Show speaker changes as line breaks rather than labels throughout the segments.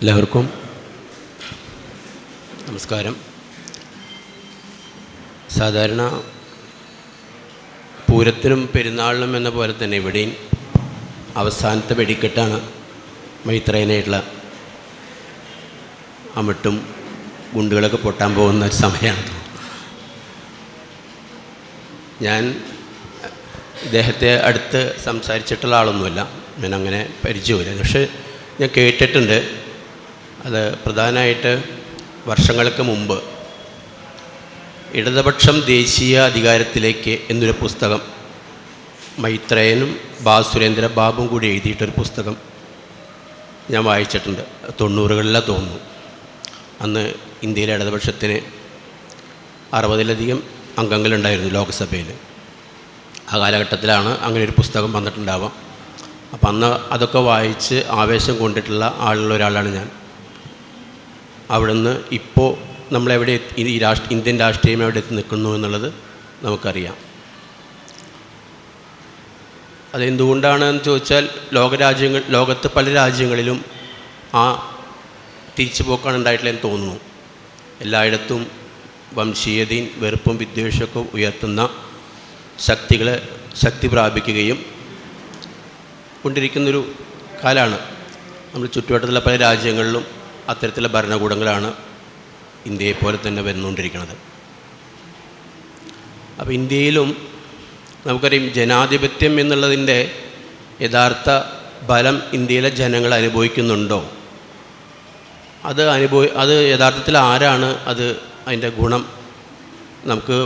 എല്ലാവർക്കും നമസ്കാരം. സാധാരണ പൂരത്തിനും പെരുന്നാളിനും എന്ന പോലെ തന്നെ ഇവിടെയും അവസാനത്തെ വെടിക്കെട്ടാണ് മൈത്രേനായിട്ടുള്ള അമിട്ടും ഗുണ്ടുകളൊക്കെ പൊട്ടാൻ പോകുന്ന ഒരു സമയമാണ്. ഞാൻ ഇദ്ദേഹത്തെ അടുത്ത് സംസാരിച്ചിട്ടുള്ള ആളൊന്നുമല്ല. ഞാൻ അങ്ങനെ പരിചയമില്ല. പക്ഷേ ഞാൻ കേട്ടിട്ടുണ്ട്. അത് പ്രധാനമായിട്ട് വർഷങ്ങൾക്ക് മുമ്പ് ഇടതുപക്ഷം ദേശീയ അധികാരത്തിലേക്ക് എന്നൊരു പുസ്തകം മൈത്രേയനും ബാസുരേന്ദ്ര ബാബും കൂടി എഴുതിയിട്ടൊരു പുസ്തകം ഞാൻ വായിച്ചിട്ടുണ്ട്. തൊണ്ണൂറുകളിലെ തോന്നുന്നു. അന്ന് ഇന്ത്യയിലെ ഇടതുപക്ഷത്തിന് അറുപതിലധികം അംഗങ്ങളുണ്ടായിരുന്നു ലോക്സഭയിൽ ആ കാലഘട്ടത്തിലാണ് അങ്ങനെ ഒരു പുസ്തകം വന്നിട്ടുണ്ടാവാം അപ്പം അന്ന് അതൊക്കെ വായിച്ച് ആവേശം കൊണ്ടിട്ടുള്ള ഒരാളാണ് ഞാൻ. അവിടുന്ന് ഇപ്പോൾ നമ്മളെവിടെ ഈ രാഷ്ട്ര ഇന്ത്യൻ രാഷ്ട്രീയം എവിടെ എത്തി നിൽക്കുന്നു എന്നുള്ളത് നമുക്കറിയാം. അതെന്തുകൊണ്ടാണെന്ന് ചോദിച്ചാൽ ലോകരാജ്യങ്ങൾ ലോകത്ത് പല രാജ്യങ്ങളിലും ആ തിരിച്ചുപോക്കാണ് എന്ന് തോന്നുന്നു. എല്ലായിടത്തും വംശീയതയും വെറുപ്പും വിദ്വേഷമൊക്കെ ഉയർത്തുന്ന ശക്തികളെ ശക്തി പ്രാപിക്കുകയും കൊണ്ടിരിക്കുന്നൊരു കാലമാണ് നമ്മൾ ചുറ്റുവട്ടത്തുള്ള പല രാജ്യങ്ങളിലും അത്തരത്തിലുള്ള ഭരണകൂടങ്ങളാണ് ഇന്ത്യയെ പോലെ തന്നെ വന്നുകൊണ്ടിരിക്കുന്നത് അപ്പോൾ ഇന്ത്യയിലും നമുക്കറിയാം ജനാധിപത്യം എന്നുള്ളതിന്റെ യഥാർത്ഥ ഫലം ഇന്ത്യയിലെ ജനങ്ങൾ അനുഭവിക്കുന്നുണ്ടോ? അത് അനുഭവ അത് യഥാർത്ഥത്തിൽ ആരാണ് അത് അതിന്റെ ഗുണം? നമുക്ക്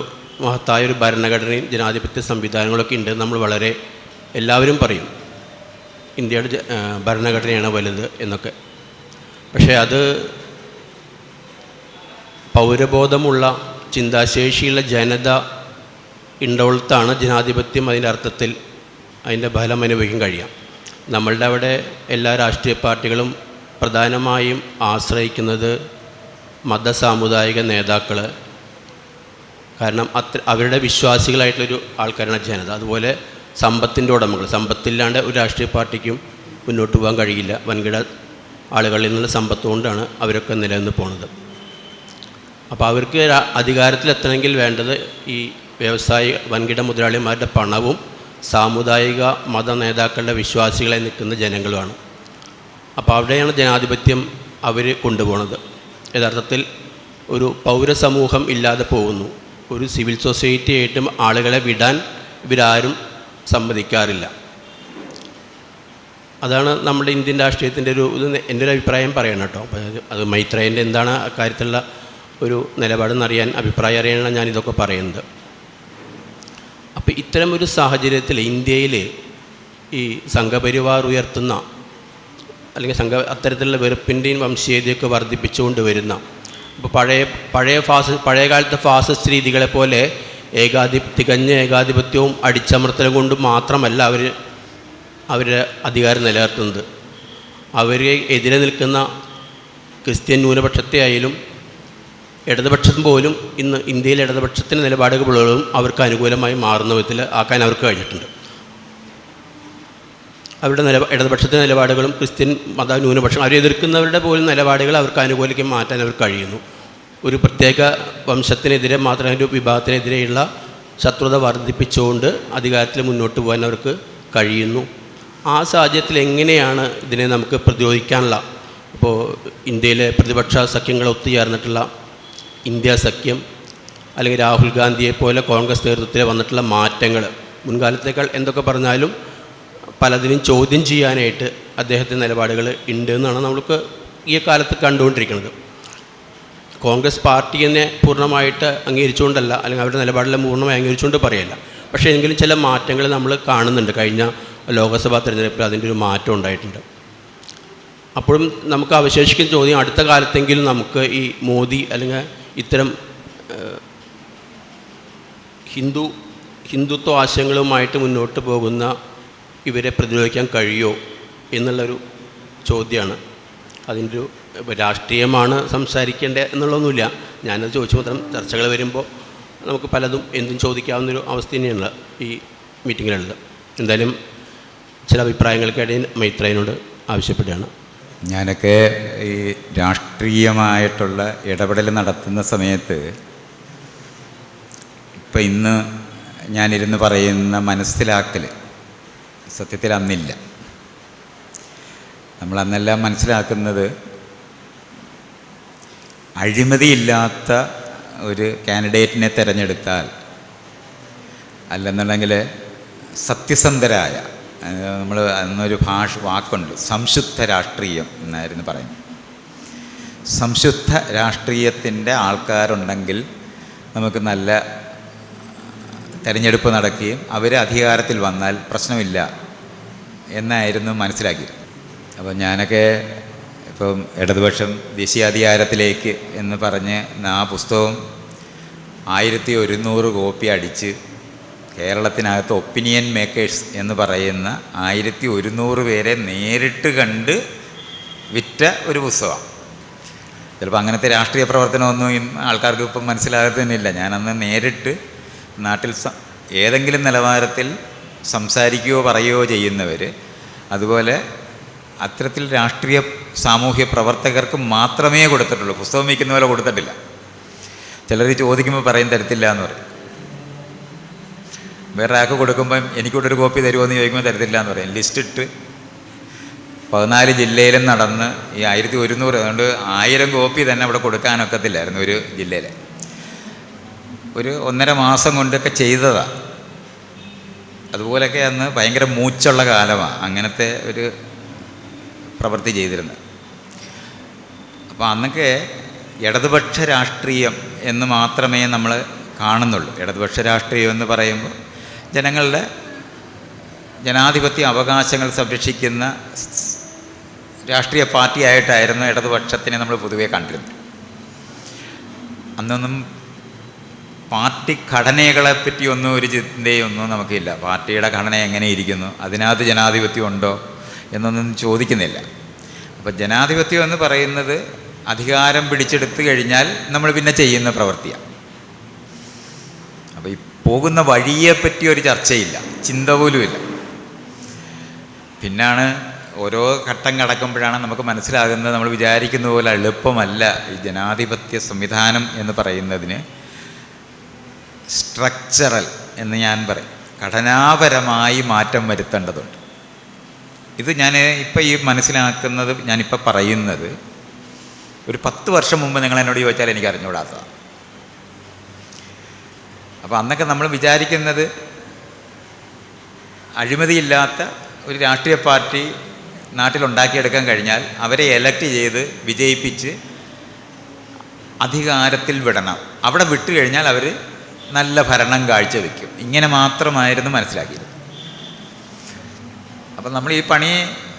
മഹത്തായ ഒരു ഭരണഘടനയും ജനാധിപത്യ സംവിധാനങ്ങളൊക്കെ ഉണ്ട് നമ്മൾ വളരെ എല്ലാവരും പറയും. ഇന്ത്യയുടെ ഭരണഘടനയാണ് വലുത് എന്നൊക്കെ. പക്ഷേ അത് പൗരബോധമുള്ള ചിന്താശേഷിയുള്ള ജനത ഉണ്ടോളത്താണ് ജനാധിപത്യം അതിന്റെ അർത്ഥത്തിൽ അതിന്റെ ഫലം അനുഭവിക്കാൻ കഴിയാം നമ്മളുടെ അവിടെ എല്ലാ രാഷ്ട്രീയ പാർട്ടികളും പ്രധാനമായും ആശ്രയിക്കുന്നത് മതസാമുദായിക നേതാക്കൾ കാരണം അത്ര അവരുടെ വിശ്വാസികളായിട്ടുള്ളൊരു ആൾക്കാരാണ് ജനത. അതുപോലെ സമ്പത്തിന്റെ ഉടമകൾ. സമ്പത്തില്ലാണ്ട് ഒരു രാഷ്ട്രീയ പാർട്ടിക്കും മുന്നോട്ട് പോകാൻ കഴിയില്ല. വൻകിട ആളുകളിൽ നിന്നുള്ള സമ്പത്ത് കൊണ്ടാണ് അവരൊക്കെ നിലനിന്ന് പോണത്. അപ്പോൾ അവർക്ക് അധികാരത്തിലെത്തണമെങ്കിൽ വേണ്ടത് ഈ വ്യവസായി വൻകിട മുതലാളിമാരുടെ പണവും സാമുദായിക മത നേതാക്കളുടെ വിശ്വാസികളെ നിൽക്കുന്ന ജനങ്ങളുമാണ്. അപ്പോൾ അവിടെയാണ് ജനാധിപത്യം അവർ കൊണ്ടുപോകുന്നത് യഥാർത്ഥത്തിൽ ഒരു പൗരസമൂഹം ഇല്ലാതെ പോകുന്നു. ഒരു സിവിൽ സൊസൈറ്റി ആയിട്ടും ആളുകളെ വിടാൻ ഇവരാരും സമ്മതിക്കാറില്ല. അതാണ് നമ്മുടെ ഇന്ത്യൻ രാഷ്ട്രീയത്തിന്റെ ഒരു ഇത് എന്റെ ഒരു അഭിപ്രായം പറയണം കേട്ടോ. അത് മൈത്രേന്റെ എന്താണ് അക്കാര്യത്തിലുള്ള ഒരു നിലപാടെന്നറിയാൻ അഭിപ്രായം അറിയാനാണ് ഞാനിതൊക്കെ പറയുന്നത്. അപ്പോൾ ഇത്തരം ഒരു സാഹചര്യത്തിൽ ഇന്ത്യയിൽ ഈ സംഘപരിവാർ ഉയർത്തുന്ന അല്ലെങ്കിൽ സംഘ അത്തരത്തിലുള്ള വെറുപ്പിന്റെയും വംശീയതയൊക്കെ വർദ്ധിപ്പിച്ചുകൊണ്ട് വരുന്ന ഇപ്പോൾ പഴയ പഴയ ഫാസ പഴയകാലത്തെ ഫാസിസ്റ്റ് രീതികളെപ്പോലെ ഏകാധി തികഞ്ഞ ഏകാധിപത്യവും അടിച്ചമർത്തലും കൊണ്ട് മാത്രമല്ല അവർ അവരുടെ അധികാരം നിലനിർത്തുന്നത്. അവരെ എതിരെ നിൽക്കുന്ന ക്രിസ്ത്യൻ ന്യൂനപക്ഷത്തെ ആയാലും ഇടതുപക്ഷം പോലും ഇന്ന് ഇന്ത്യയിലെ ഇടതുപക്ഷത്തിന്റെ നിലപാടുകളും അവർക്ക് അനുകൂലമായി മാറുന്ന വിധത്തിൽ ആക്കാൻ അവർക്ക് കഴിഞ്ഞിട്ടുണ്ട്. അവരുടെ നില ഇടതുപക്ഷത്തിന്റെ നിലപാടുകളും ക്രിസ്ത്യൻ മത ന്യൂനപക്ഷം അവരെ എതിർക്കുന്നവരുടെ പോലും നിലപാടുകൾ അവർക്ക് അനുകൂലിക്കാൻ മാറ്റാൻ അവർക്ക് കഴിയുന്നു. ഒരു പ്രത്യേക വംശത്തിനെതിരെ മാത്രം ഒരു വിഭാഗത്തിനെതിരെയുള്ള ശത്രുത വർദ്ധിപ്പിച്ചുകൊണ്ട് അധികാരത്തിൽ മുന്നോട്ട് പോകാൻ അവർക്ക് കഴിയുന്നു. ആ സാഹചര്യത്തിൽ എങ്ങനെയാണ് ഇതിനെ നമുക്ക് പ്രതിരോധിക്കാനുള്ള? ഇപ്പോൾ ഇന്ത്യയിലെ പ്രതിപക്ഷ സഖ്യങ്ങൾ ഒത്തുചേർന്നിട്ടുള്ള ഇന്ത്യ സഖ്യം അല്ലെങ്കിൽ രാഹുൽ ഗാന്ധിയെ പോലെ കോൺഗ്രസ് നേതൃത്വത്തിൽ വന്നിട്ടുള്ള മാറ്റങ്ങൾ. മുൻകാലത്തേക്കാൾ എന്തൊക്കെ പറഞ്ഞാലും പലതിനും ചോദ്യം ചെയ്യാനായിട്ട് അദ്ദേഹത്തിന്റെ നിലപാടുകൾ ഉണ്ട് എന്നാണ് നമ്മൾക്ക് ഈ കാലത്ത് കണ്ടുകൊണ്ടിരിക്കുന്നത്. കോൺഗ്രസ് പാർട്ടിയെ പൂർണമായിട്ട് അംഗീകരിച്ചുകൊണ്ടല്ല അല്ലെങ്കിൽ അവരുടെ നിലപാടിലെ പൂർണമായി അംഗീകരിച്ചുകൊണ്ട് പറയല്ല. പക്ഷേ എങ്കിലും ചില മാറ്റങ്ങൾ നമ്മൾ കാണുന്നുണ്ട്. കഴിഞ്ഞ ലോക്സഭാ തെരഞ്ഞെടുപ്പിൽ അതിന്റെ ഒരു മാറ്റം ഉണ്ടായിട്ടുണ്ട്. അപ്പോഴും നമുക്ക് അവശേഷിക്കുന്ന ചോദ്യം അടുത്ത കാലത്തെങ്കിലും നമുക്ക് ഈ മോദി അല്ലെങ്കിൽ ഇത്തരം ഹിന്ദു ഹിന്ദുത്വ ആശയങ്ങളുമായിട്ട് മുന്നോട്ട് പോകുന്ന ഇവരെ പ്രതിരോധിക്കാൻ കഴിയുമോ എന്നുള്ളൊരു ചോദ്യമാണ്. അതിന്റെ ഒരു രാഷ്ട്രീയമാണ് സംസാരിക്കേണ്ടത് എന്നുള്ളതൊന്നുമില്ല. ഞാനത് ചോദിച്ചു മാത്രം ചർച്ചകൾ വരുമ്പോൾ നമുക്ക് പലതും എന്തും ചോദിക്കാവുന്നൊരു അവസ്ഥ തന്നെയാണ് ഈ മീറ്റിങ്ങിലുള്ളത്. എന്തായാലും ചില അഭിപ്രായങ്ങൾക്കിടയിൽ മൈത്രേനോട് ആവശ്യപ്പെടുകയാണ്.
ഞാനൊക്കെ ഈ രാഷ്ട്രീയമായിട്ടുള്ള ഇടപെടൽ നടത്തുന്ന സമയത്ത് ഇപ്പം ഇന്ന് ഞാനിരുന്ന് പറയുന്ന മനസ്സിലാക്കൽ സത്യത്തിൽ അന്നില്ല. നമ്മൾ അന്നെല്ലാം മനസ്സിലാക്കുന്നത് അഴിമതിയില്ലാത്ത ഒരു കാൻഡിഡേറ്റിനെ തിരഞ്ഞെടുത്താൽ അല്ലെന്നുണ്ടെങ്കിൽ സത്യസന്ധരായ നമ്മൾ അന്നൊരു ഭാഷ വാക്കുണ്ട്. സംശുദ്ധ രാഷ്ട്രീയം എന്നായിരുന്നു പറയുന്നത്. സംശുദ്ധ രാഷ്ട്രീയത്തിന്റെ ആൾക്കാരുണ്ടെങ്കിൽ നമുക്ക് നല്ല തെരഞ്ഞെടുപ്പ് നടക്കുകയും അവർ അധികാരത്തിൽ വന്നാൽ പ്രശ്നമില്ല എന്നായിരുന്നു മനസ്സിലാക്കിയത്. അപ്പോൾ ഞാനൊക്കെ ഇപ്പം ഇടതുപക്ഷം ദേശീയാധികാരത്തിലേക്ക് എന്ന് പറഞ്ഞ് ആ പുസ്തകം ആയിരത്തി ഒരുന്നൂറ് കോപ്പി അടിച്ച് കേരളത്തിനകത്ത് ഒപ്പീനിയൻ മേക്കേഴ്സ് എന്ന് പറയുന്ന ആയിരത്തി ഒരുന്നൂറ് പേരെ നേരിട്ട് കണ്ട് വിറ്റ ഒരു പുസ്തകമാണ് ചിലപ്പോൾ അങ്ങനത്തെ രാഷ്ട്രീയ പ്രവർത്തനമൊന്നും ആൾക്കാർക്ക് ഇപ്പം മനസ്സിലാകത്തന്നില്ല ഞാനന്ന് നേരിട്ട് നാട്ടിൽ ഏതെങ്കിലും നിലവാരത്തിൽ സംസാരിക്കുകയോ പറയുകയോ ചെയ്യുന്നവർ അതുപോലെ അത്തരത്തിൽ രാഷ്ട്രീയ സാമൂഹ്യ പ്രവർത്തകർക്ക് മാത്രമേ കൊടുത്തിട്ടുള്ളൂ. പുസ്തകം വയ്ക്കുന്ന പോലെ കൊടുത്തിട്ടില്ല. ചിലർ ചോദിക്കുമ്പോൾ പറയും തരത്തില്ല എന്ന് പറയും. വേറെ ആൾക്ക് കൊടുക്കുമ്പം എനിക്കൂടെ ഒരു കോപ്പി തരുമോ എന്ന് ചോദിക്കുമ്പോൾ തരത്തില്ല എന്ന് പറയും. ലിസ്റ്റ് ഇട്ട് പതിനാല് ജില്ലയിലും നടന്ന് ഈ ആയിരത്തി ഒരുന്നൂറ് അതുകൊണ്ട് ആയിരം കോപ്പി തന്നെ അവിടെ കൊടുക്കാനൊക്കത്തില്ലായിരുന്നു ഒരു ജില്ലയിൽ ഒരു ഒന്നര മാസം കൊണ്ടൊക്കെ ചെയ്തതാണ് അതുപോലെയൊക്കെ അന്ന് ഭയങ്കര മൂച്ചുള്ള കാലമാണ് അങ്ങനത്തെ ഒരു പ്രവൃത്തി ചെയ്തിരുന്നത്. അപ്പോൾ അന്നൊക്കെ ഇടതുപക്ഷ രാഷ്ട്രീയം എന്ന് മാത്രമേ നമ്മൾ കാണുന്നുള്ളൂ. ഇടതുപക്ഷ രാഷ്ട്രീയം എന്ന് പറയുമ്പോൾ ജനങ്ങളുടെ ജനാധിപത്യ അവകാശങ്ങൾ സംരക്ഷിക്കുന്ന രാഷ്ട്രീയ പാർട്ടിയായിട്ടായിരുന്നു ഇടതുപക്ഷത്തിനെ നമ്മൾ പൊതുവെ കണ്ടിരുന്നത്. അന്നൊന്നും പാർട്ടി ഘടനകളെ പറ്റിയൊന്നും ഒരു ചിന്തയൊന്നും നമുക്കില്ല. പാർട്ടിയുടെ ഘടന എങ്ങനെ ഇരിക്കുന്നു? അതിനകത്ത് ജനാധിപത്യം ഉണ്ടോ എന്നൊന്നും ചോദിക്കുന്നില്ല. അപ്പോൾ ജനാധിപത്യം എന്ന് പറയുന്നത് അധികാരം പിടിച്ചെടുത്തു കഴിഞ്ഞാൽ നമ്മൾ പിന്നെ ചെയ്യുന്ന പ്രവൃത്തിയാണ്. അപ്പോൾ പോകുന്ന വഴിയെപ്പറ്റി ഒരു ചർച്ചയില്ല. ചിന്ത പോലുമില്ല പിന്നാണ് ഓരോ ഘട്ടം കടക്കുമ്പോഴാണ് നമുക്ക് മനസ്സിലാകുന്നത് നമ്മൾ വിചാരിക്കുന്ന പോലെ എളുപ്പമല്ല ഈ ജനാധിപത്യ സംവിധാനം എന്ന് പറയുന്നതിന്. സ്ട്രക്ചറൽ എന്ന് ഞാൻ പറയും. ഘടനാപരമായി മാറ്റം വരുത്തേണ്ടതുണ്ട്. ഇത് ഞാൻ ഇപ്പം ഈ മനസ്സിലാക്കുന്നത് ഞാനിപ്പോൾ പറയുന്നത് ഒരു പത്ത് വർഷം മുമ്പ് നിങ്ങൾ എന്നോട് ചോദിച്ചാൽ എനിക്ക് അറിഞ്ഞുകൂടാത്തതാണ്. അപ്പോൾ അന്നൊക്കെ നമ്മൾ വിചാരിക്കുന്നത് അഴിമതിയില്ലാത്ത ഒരു രാഷ്ട്രീയ പാർട്ടി നാട്ടിലുണ്ടാക്കിയെടുക്കാൻ കഴിഞ്ഞാൽ അവരെ എലക്ട് ചെയ്ത് വിജയിപ്പിച്ച് അധികാരത്തിൽ വിടണം. അവിടെ വിട്ടു കഴിഞ്ഞാൽ അവർ നല്ല ഭരണം കാഴ്ചവെക്കും. ഇങ്ങനെ മാത്രമായിരുന്നു മനസ്സിലാക്കിയത് അപ്പം നമ്മൾ ഈ പണി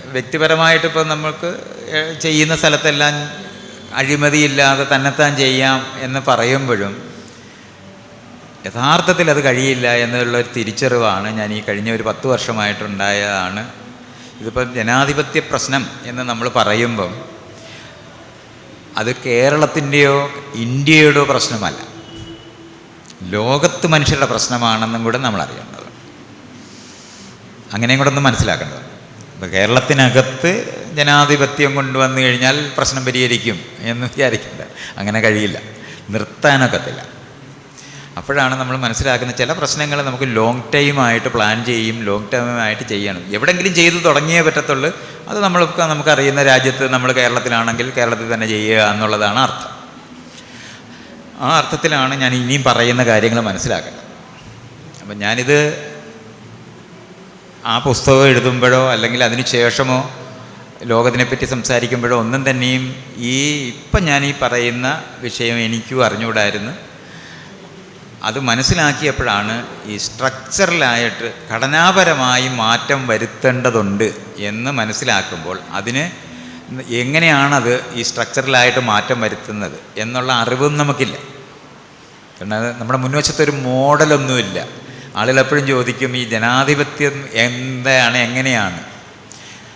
വ്യക്തിപരമായിട്ട് ഇപ്പം നമ്മൾക്ക് ചെയ്യുന്ന സ്ഥലത്തെല്ലാം അഴിമതിയില്ലാതെ തന്നെത്താൻ ചെയ്യാം എന്ന് പറയുമ്പോഴും യഥാർത്ഥത്തിൽ അത് കഴിയില്ല എന്നുള്ള ഒരു തിരിച്ചറിവാണ് ഞാൻ ഈ കഴിഞ്ഞ ഒരു പത്ത് വർഷമായിട്ടുണ്ടായതാണ് ഇതിപ്പം ജനാധിപത്യ പ്രശ്നം എന്ന് നമ്മൾ പറയുമ്പം അത് കേരളത്തിന്റെയോ ഇന്ത്യയുടെയോ പ്രശ്നമല്ല. ലോകത്ത് മനുഷ്യരുടെ പ്രശ്നമാണെന്നും കൂടെ നമ്മൾ അറിയേണ്ടത് അങ്ങനെയും കൂടെ ഒന്ന് മനസ്സിലാക്കേണ്ടത് ഇപ്പോൾ കേരളത്തിനകത്ത് ജനാധിപത്യം കൊണ്ടുവന്നു കഴിഞ്ഞാൽ പ്രശ്നം പരിഹരിക്കും എന്ന് വിചാരിക്കേണ്ട. അങ്ങനെ കഴിയില്ല. നിർത്താനൊക്കത്തില്ല. അപ്പോഴാണ് നമ്മൾ മനസ്സിലാക്കുന്ന ചില പ്രശ്നങ്ങൾ നമുക്ക് ലോങ് ടൈമായിട്ട് പ്ലാൻ ചെയ്യും ലോങ് ടൈമായിട്ട് ചെയ്യണം. എവിടെങ്കിലും ചെയ്തു തുടങ്ങിയേ പറ്റത്തുള്ളൂ. അത് നമ്മൾക്ക് നമുക്കറിയുന്ന രാജ്യത്ത് നമ്മൾ കേരളത്തിലാണെങ്കിൽ കേരളത്തിൽ തന്നെ ചെയ്യുക എന്നുള്ളതാണ് അർത്ഥം. ആ അർത്ഥത്തിലാണ് ഞാൻ ഇനിയും പറയുന്ന കാര്യങ്ങൾ മനസ്സിലാക്കേണ്ടത് അപ്പം ഞാനിത് ആ പുസ്തകം എഴുതുമ്പോഴോ അല്ലെങ്കിൽ അതിനു ശേഷമോ ലോകത്തിനെപ്പറ്റി സംസാരിക്കുമ്പോഴോ ഒന്നും തന്നെയും ഈ ഇപ്പം ഞാൻ ഈ പറയുന്ന വിഷയം എനിക്കും അറിഞ്ഞുകൂടായിരുന്നു. അത് മനസ്സിലാക്കിയപ്പോഴാണ് ഈ സ്ട്രക്ചറിലായിട്ട് ഘടനാപരമായി മാറ്റം വരുത്തേണ്ടതുണ്ട് എന്ന് മനസ്സിലാക്കുമ്പോൾ അതിന് എങ്ങനെയാണത് ഈ സ്ട്രക്ചറിലായിട്ട് മാറ്റം വരുത്തുന്നത് എന്നുള്ള അറിവും നമുക്കില്ല. കാരണം നമ്മുടെ മുൻവശത്തൊരു മോഡലൊന്നുമില്ല. ആളുകൾ എപ്പോഴും ചോദിക്കും ഈ ജനാധിപത്യം എന്താണ്? എങ്ങനെയാണ്?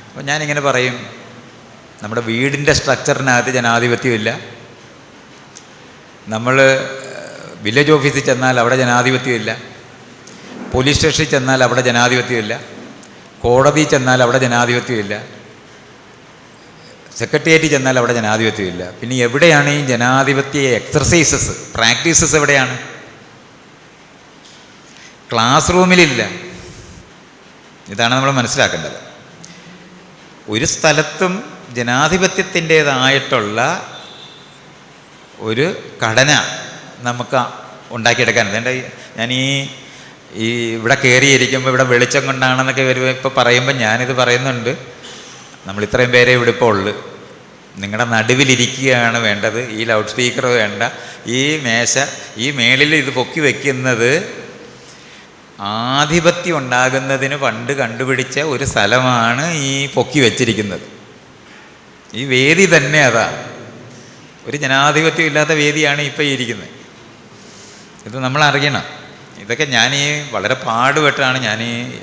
അപ്പോൾ ഞാനിങ്ങനെ പറയും നമ്മുടെ വീടിന്റെ സ്ട്രക്ചറിനകത്ത് ജനാധിപത്യമില്ല. നമ്മൾ വില്ലേജ് ഓഫീസിൽ ചെന്നാൽ അവിടെ ജനാധിപത്യമില്ല. പോലീസ് സ്റ്റേഷനിൽ ചെന്നാൽ അവിടെ ജനാധിപത്യമില്ല. കോടതി ചെന്നാൽ അവിടെ ജനാധിപത്യമില്ല. സെക്രട്ടേറിയറ്റ് ചെന്നാൽ അവിടെ ജനാധിപത്യമില്ല. പിന്നെ എവിടെയാണ് ഈ ജനാധിപത്യ എക്സർസൈസസ് പ്രാക്ടീസസ് എവിടെയാണ്? ക്ലാസ് റൂമിലില്ല ഇതാണ് നമ്മൾ മനസ്സിലാക്കേണ്ടത്. ഒരു സ്ഥലത്തും ജനാധിപത്യത്തിന്റേതായിട്ടുള്ള ഒരു ഘടന നമുക്ക് ഉണ്ടാക്കിയെടുക്കാൻ. എന്റെ ഞാൻ ഈ ഈ ഇവിടെ കയറിയിരിക്കുമ്പോൾ ഇവിടെ വെളിച്ചം കൊണ്ടാണെന്നൊക്കെ വരുമ്പോൾ ഇപ്പോൾ പറയുമ്പോൾ ഞാനിത് പറയുന്നുണ്ട്. നമ്മൾ ഇത്രയും പേരെ ഇവിടെ ഇപ്പോൾ ഉള്ളു. നിങ്ങളുടെ നടുവിലിരിക്കുകയാണ് വേണ്ടത്. ഈ ലൗഡ് സ്പീക്കർ വേണ്ട. ഈ മേശ ഈ മേളിൽ ഇത് പൊക്കി വയ്ക്കുന്നത് ആധിപത്യം ഉണ്ടാകുന്നതിന് പണ്ട് കണ്ടുപിടിച്ച ഒരു സ്ഥലമാണ് ഈ പൊക്കി വച്ചിരിക്കുന്നത്. ഈ വേദി തന്നെ അതാ. ഒരു ജനാധിപത്യം ഇല്ലാത്ത വേദിയാണ് ഇപ്പോൾ ഇരിക്കുന്നത്. ഇത് നമ്മൾ അറിയണം ഇതൊക്കെ ഞാൻ ഈ വളരെ പാടുപെട്ടാണ് ഞാൻ ഈ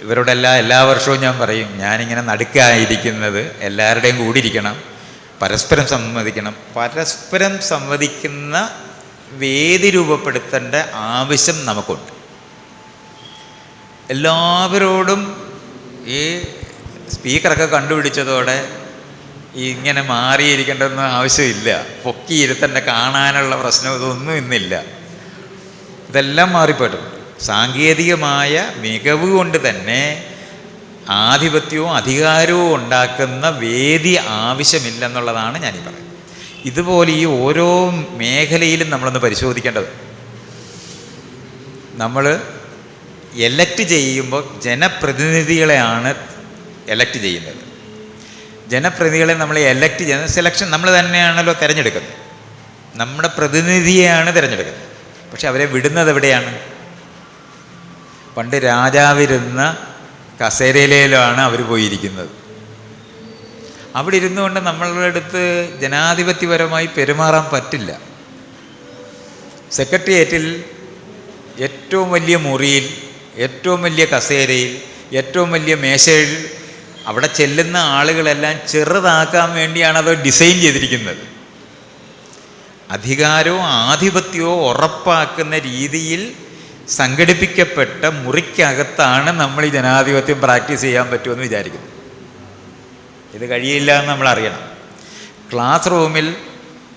ഇവരോടെല്ലാം എല്ലാ വർഷവും ഞാൻ പറയും ഞാനിങ്ങനെ നടുക്കായിരിക്കുന്നത് എല്ലാവരുടെയും കൂടി ഇരിക്കണം പരസ്പരം സംവദിക്കണം. പരസ്പരം സംവദിക്കുന്ന വേദി രൂപപ്പെടുത്തേണ്ട ആവശ്യം നമുക്കുണ്ട്. എല്ലാവരോടും ഈ സ്പീക്കറൊക്കെ കണ്ടുപിടിച്ചതോടെ ഇങ്ങനെ മാറിയിരിക്കേണ്ടതൊന്നും ആവശ്യമില്ല. പൊക്കിയിരുത്തേണ്ട കാണാനുള്ള പ്രശ്നം ഇതൊന്നും ഇന്നില്ല. ഇതെല്ലാം മാറിപ്പെടും സാങ്കേതികമായ മികവ് കൊണ്ട് തന്നെ ആധിപത്യവും അധികാരവും ഉണ്ടാക്കുന്ന വേദി ആവശ്യമില്ലെന്നുള്ളതാണ് ഞാനീ പറയുന്നത്. ഇതുപോലെ ഈ ഓരോ മേഖലയിലും നമ്മളൊന്ന് പരിശോധിക്കേണ്ടത്. നമ്മൾ എലക്ട് ചെയ്യുമ്പോൾ ജനപ്രതിനിധികളെയാണ് എലക്ട് ചെയ്യുന്നത്. ജനപ്രതിനിധികളെ നമ്മൾ എലക്ട് ചെയ്യുന്നത് സെലക്ഷൻ നമ്മൾ തന്നെയാണല്ലോ തിരഞ്ഞെടുക്കുന്നത്. നമ്മുടെ പ്രതിനിധിയെയാണ് തിരഞ്ഞെടുക്കുന്നത്. പക്ഷെ അവരെ വിടുന്നത് എവിടെയാണ്? പണ്ട് രാജാവിരുന്ന കസേരയിലാണ് അവർ പോയിരിക്കുന്നത്. അവിടെ ഇരുന്നുകൊണ്ട് നമ്മളുടെ അടുത്ത് ജനാധിപത്യപരമായി പെരുമാറാൻ പറ്റില്ല. സെക്രട്ടേറിയറ്റിൽ ഏറ്റവും വലിയ മുറിയിൽ ഏറ്റവും വലിയ കസേരയിൽ ഏറ്റവും വലിയ മേശയിൽ അവിടെ ചെല്ലുന്ന ആളുകളെല്ലാം ചെറുതാക്കാൻ വേണ്ടിയാണ് അത് ഡിസൈൻ ചെയ്തിരിക്കുന്നത്. അധികാരവും ആധിപത്യവും ഉറപ്പാക്കുന്ന രീതിയിൽ സംഘടിപ്പിക്കപ്പെട്ട മുറിക്കകത്താണ് നമ്മൾ ഈ ജനാധിപത്യം പ്രാക്ടീസ് ചെയ്യാൻ പറ്റുമെന്ന് വിചാരിക്കുന്നു. ഇത് കഴിയില്ല എന്ന് നമ്മൾ അറിയണം. ക്ലാസ് റൂമിൽ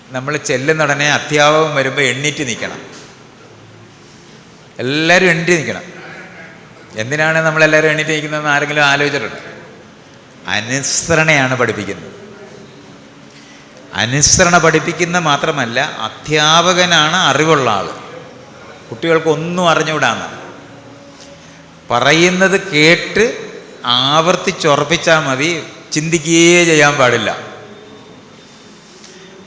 നമ്മൾ ചെല്ലുന്നുടനെ അധ്യാപകം വരുമ്പോൾ എണ്ണീറ്റ് നിൽക്കണം. എല്ലാവരും എണ്ണീറ്റ് നിൽക്കണം. എന്തിനാണ് നമ്മളെല്ലാവരും എണ്ണീറ്റ് നിൽക്കുന്നതെന്ന് ആരെങ്കിലും ആലോചിച്ചിട്ടുണ്ട്? അനുസരണയാണ് പഠിപ്പിക്കുന്നത്. അനുസരണ പഠിപ്പിക്കുന്ന മാത്രമല്ല അധ്യാപകനാണ് അറിവുള്ള ആൾ കുട്ടികൾക്കൊന്നും അറിഞ്ഞുകൂടാന്ന്. പറയുന്നത് കേട്ട് ആവർത്തിച്ചുറപ്പിച്ചാൽ മതി ചിന്തിക്കുകയേ ചെയ്യാൻ പാടില്ല.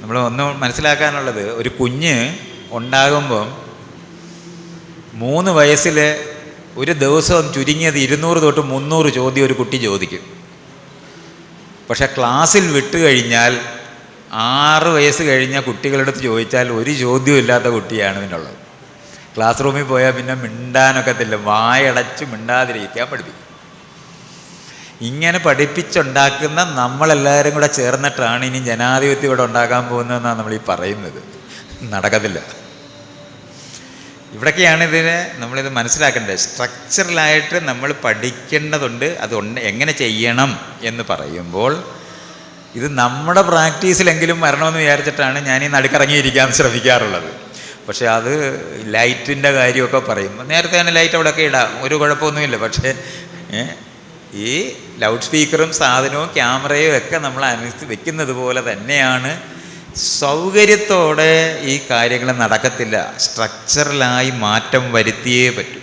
നമ്മൾ ഒന്ന് മനസ്സിലാക്കാനുള്ളത് ഒരു കുഞ്ഞ് ഉണ്ടാകുമ്പം മൂന്ന് വയസ്സിൽ ഒരു ദിവസം ചുരുങ്ങിയത് ഇരുന്നൂറ് തൊട്ട് മുന്നൂറ് ചോദ്യം ഒരു കുട്ടി ചോദിക്കും. പക്ഷെ ക്ലാസ്സിൽ വിട്ട് കഴിഞ്ഞാൽ ആറ് വയസ്സ് കഴിഞ്ഞ കുട്ടികളുടെ അടുത്ത് ചോദിച്ചാൽ ഒരു ചോദ്യവും ഇല്ലാത്ത കുട്ടിയാണ് ഇതിനുള്ളത്. ക്ലാസ് റൂമിൽ പോയാൽ പിന്നെ മിണ്ടാനൊക്കത്തില്ല. വായടച്ച് മിണ്ടാതിരിക്കാൻ പഠിപ്പിക്കും. ഇങ്ങനെ പഠിപ്പിച്ചുണ്ടാക്കുന്ന നമ്മളെല്ലാവരും കൂടെ ചേർന്നിട്ടാണ് ഇനി ജനാധിപത്യം ഇവിടെ ഉണ്ടാക്കാൻ പോകുന്നതെന്നാണ് നമ്മൾ ഈ പറയുന്നത്. നടക്കത്തില്ല. ഇവിടൊക്കെയാണ് ഇതിന് നമ്മളിത് മനസ്സിലാക്കേണ്ടത്. സ്ട്രക്ചറലായിട്ട് നമ്മൾ പഠിക്കേണ്ടതുണ്ട്. അത് എങ്ങനെ ചെയ്യണം എന്ന് പറയുമ്പോൾ ഇത് നമ്മുടെ പ്രാക്ടീസിലെങ്കിലും വരണമെന്ന് വിചാരിച്ചിട്ടാണ് ഞാൻ ഈ നടുക്കിറങ്ങിയിരിക്കാൻ ശ്രമിക്കാറുള്ളത്. പക്ഷേ അത് ലൈറ്റിന്റെ കാര്യമൊക്കെ പറയും. നേരത്തെ തന്നെ ലൈറ്റ് അവിടെയൊക്കെ ഇടാം. ഒരു കുഴപ്പമൊന്നുമില്ല. പക്ഷേ ഈ ലൗഡ് സ്പീക്കറും സാധനവും ക്യാമറയും ഒക്കെ നമ്മൾ അനുസരിച്ച് വെക്കുന്നത് പോലെ തന്നെയാണ് സൗകര്യത്തോടെ ഈ കാര്യങ്ങൾ നടക്കത്തില്ല. സ്ട്രക്ചറലായി മാറ്റം വരുത്തിയേ പറ്റൂ.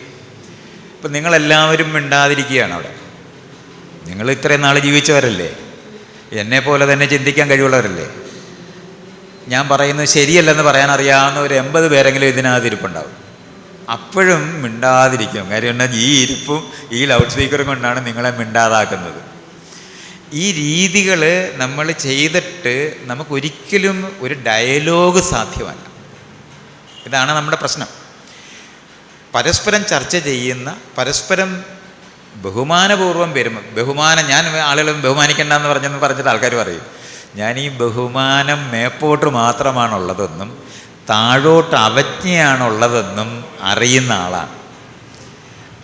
ഇപ്പം നിങ്ങളെല്ലാവരും മിണ്ടാതിരിക്കുകയാണ് അവിടെ. നിങ്ങൾ ഇത്രയും നാൾ ജീവിച്ചവരല്ലേ? എന്നെ പോലെ തന്നെ ചിന്തിക്കാൻ കഴിവുള്ളവരല്ലേ? ഞാൻ പറയുന്നത് ശരിയല്ലെന്ന് പറയാൻ അറിയാവുന്ന ഒരു എൺപത് പേരെങ്കിലും ഇതിനകത്ത് ഇരിപ്പുണ്ടാവും അപ്പോഴും മിണ്ടാതിരിക്കും. കാര്യം ഈ ഇരിപ്പും ഈ ലൗഡ് സ്പീക്കറും കൊണ്ടാണ് നിങ്ങളെ മിണ്ടാതാക്കുന്നത്. ഈ രീതികൾ നമ്മൾ ചെയ്തിട്ട് നമുക്കൊരിക്കലും ഒരു ഡയലോഗ് സാധ്യമല്ല. ഇതാണ് നമ്മുടെ പ്രശ്നം. പരസ്പരം ചർച്ച ചെയ്യുന്ന പരസ്പരം ബഹുമാനപൂർവം വരുമ്പോൾ ബഹുമാനം ഞാൻ ആളുകളും ബഹുമാനിക്കേണ്ട എന്ന് പറഞ്ഞെന്ന് പറഞ്ഞിട്ട് ആൾക്കാർ പറയും. ഞാൻ ഈ ബഹുമാനം മേപ്പോട്ട് മാത്രമാണുള്ളതെന്നും താഴോട്ട് അവജ്ഞയാണുള്ളതെന്നും അറിയുന്ന ആളാണ്.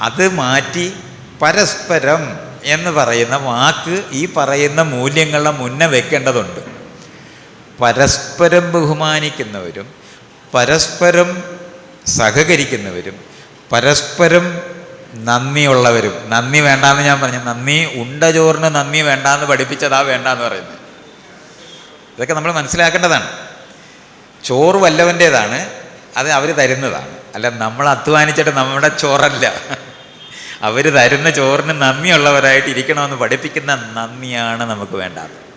അത് മാറ്റി പരസ്പരം എന്ന് പറയുന്ന വാക്ക് ഈ പറയുന്ന മൂല്യങ്ങളെ മുന്നേ വെക്കേണ്ടതുണ്ട്. പരസ്പരം ബഹുമാനിക്കുന്നവരും പരസ്പരം സഹകരിക്കുന്നവരും പരസ്പരം നന്ദിയുള്ളവരും. നന്ദി വേണ്ടാന്ന് ഞാൻ പറഞ്ഞു. നന്ദി ഉണ്ട ചോറിന് നന്ദി വേണ്ടാന്ന് പഠിപ്പിച്ചതാ വേണ്ടാന്ന് പറയുന്നത്. ഇതൊക്കെ നമ്മൾ മനസ്സിലാക്കേണ്ടതാണ്. ചോറ് വല്ലവന്റേതാണ് അത് അവർ തരുന്നതാണ്. അല്ല നമ്മൾ അധ്വാനിച്ചിട്ട് നമ്മുടെ ചോറല്ല. അവർ തരുന്ന ചോറിന് നന്ദിയുള്ളവരായിട്ട് ഇരിക്കണമെന്ന് പഠിപ്പിക്കുന്ന നന്ദിയാണ് നമുക്ക് വേണ്ടത്.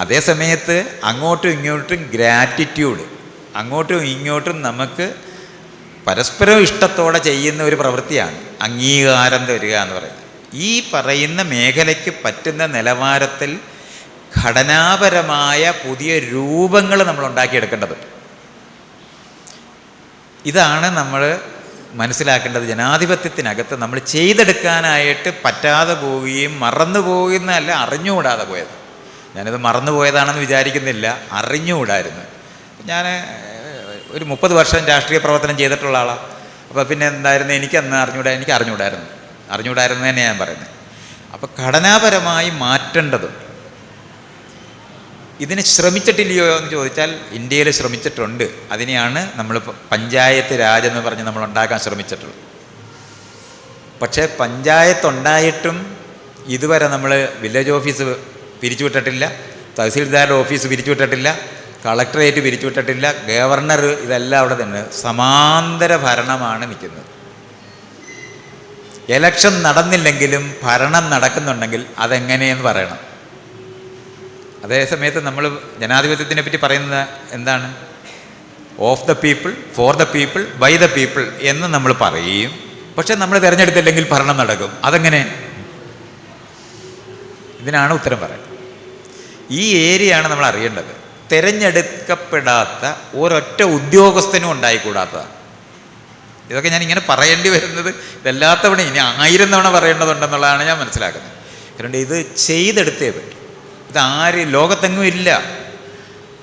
അതേ സമയത്ത് അങ്ങോട്ടും ഇങ്ങോട്ടും ഗ്രാറ്റിറ്റ്യൂഡ് അങ്ങോട്ടും ഇങ്ങോട്ടും നമുക്ക് പരസ്പരം ഇഷ്ടത്തോടെ ചെയ്യുന്ന ഒരു പ്രവൃത്തിയാണ് അംഗീകാരം തരിക എന്ന് പറയുന്നത്. ഈ പറയുന്ന മേഖലയ്ക്ക് പറ്റുന്ന നിലവാരത്തിൽ ഘടനാപരമായ പുതിയ രൂപങ്ങൾ നമ്മൾ ഉണ്ടാക്കിയെടുക്കേണ്ടതുണ്ട്. ഇതാണ് നമ്മൾ മനസ്സിലാക്കേണ്ടത് ജനാധിപത്യത്തിനകത്ത് നമ്മൾ ചെയ്തെടുക്കാനായിട്ട് പറ്റാതെ പോവുകയും മറന്നു പോകുന്നതല്ല അറിഞ്ഞുകൂടാതെ പോയത്. ഞാനിത് മറന്നു പോയതാണെന്ന് വിചാരിക്കുന്നില്ല അറിഞ്ഞുകൂടായിരുന്നു. ഞാൻ ഒരു മുപ്പത് വർഷം രാഷ്ട്രീയ പ്രവർത്തനം ചെയ്തിട്ടുള്ള ആളാണ് അപ്പോൾ പിന്നെ എന്തായിരുന്നു? എനിക്കന്ന് അറിഞ്ഞുകൂടാ എനിക്ക് അറിഞ്ഞുകൂടായിരുന്നു അറിഞ്ഞുകൂടായിരുന്നു തന്നെ ഞാൻ പറയുന്നത്. അപ്പോൾ ഘടനാപരമായി മാറ്റേണ്ടതുണ്ട്. ഇതിന് ശ്രമിച്ചിട്ടില്ലയോ എന്ന് ചോദിച്ചാൽ ഇന്ത്യയിൽ ശ്രമിച്ചിട്ടുണ്ട്. അതിനെയാണ് നമ്മൾ പഞ്ചായത്ത് രാജ് എന്ന് പറഞ്ഞ് നമ്മൾ ഉണ്ടാക്കാൻ ശ്രമിച്ചിട്ടുള്ളത്. പക്ഷേ പഞ്ചായത്ത് ഉണ്ടായിട്ടും ഇതുവരെ നമ്മൾ വില്ലേജ് ഓഫീസ് പിരിച്ചുവിട്ടിട്ടില്ല തഹസീൽദാരുടെ ഓഫീസ് പിരിച്ചുവിട്ടിട്ടില്ല കളക്ടറേറ്റ് പിരിച്ചുവിട്ടിട്ടില്ല ഗവർണർ ഇതെല്ലാം അവിടെ തന്നെ സമാന്തര ഭരണമാണ് നിൽക്കുന്നത്. എലക്ഷൻ നടന്നില്ലെങ്കിലും ഭരണം നടക്കുന്നുണ്ടെങ്കിൽ അതെങ്ങനെയെന്ന് പറയണം. അതേ സമയത്ത് നമ്മൾ ജനാധിപത്യത്തിനെ പറ്റി പറയുന്നത് എന്താണ്? Of the people for the people by the people എന്ന് നമ്മൾ പറയും. പക്ഷെ നമ്മൾ തിരഞ്ഞെടുത്തില്ലെങ്കിൽ ഭരണം നടക്കും. അതെങ്ങനെ? ഇതിനാണ് ഉത്തരം പറയുന്നത്. ഈ ഏരിയയാണ് നമ്മൾ അറിയേണ്ടത്. തിരഞ്ഞെടുക്കപ്പെടാത്ത ഒരൊറ്റ ഉദ്യോഗസ്ഥനും ഉണ്ടായിക്കൂടാത്തതാണ്. ഇതൊക്കെ ഞാൻ ഇങ്ങനെ പറയേണ്ടി വരുന്നത് ഇതെല്ലാത്തവണ ഇനി ആയിരം തവണ പറയേണ്ടതുണ്ടെന്നുള്ളതാണ് ഞാൻ മനസ്സിലാക്കുന്നത്. കാരണം ഇത് ചെയ്തെടുത്തേ പറ്റും. ഇതാര് ലോകത്തെങ്ങും ഇല്ല.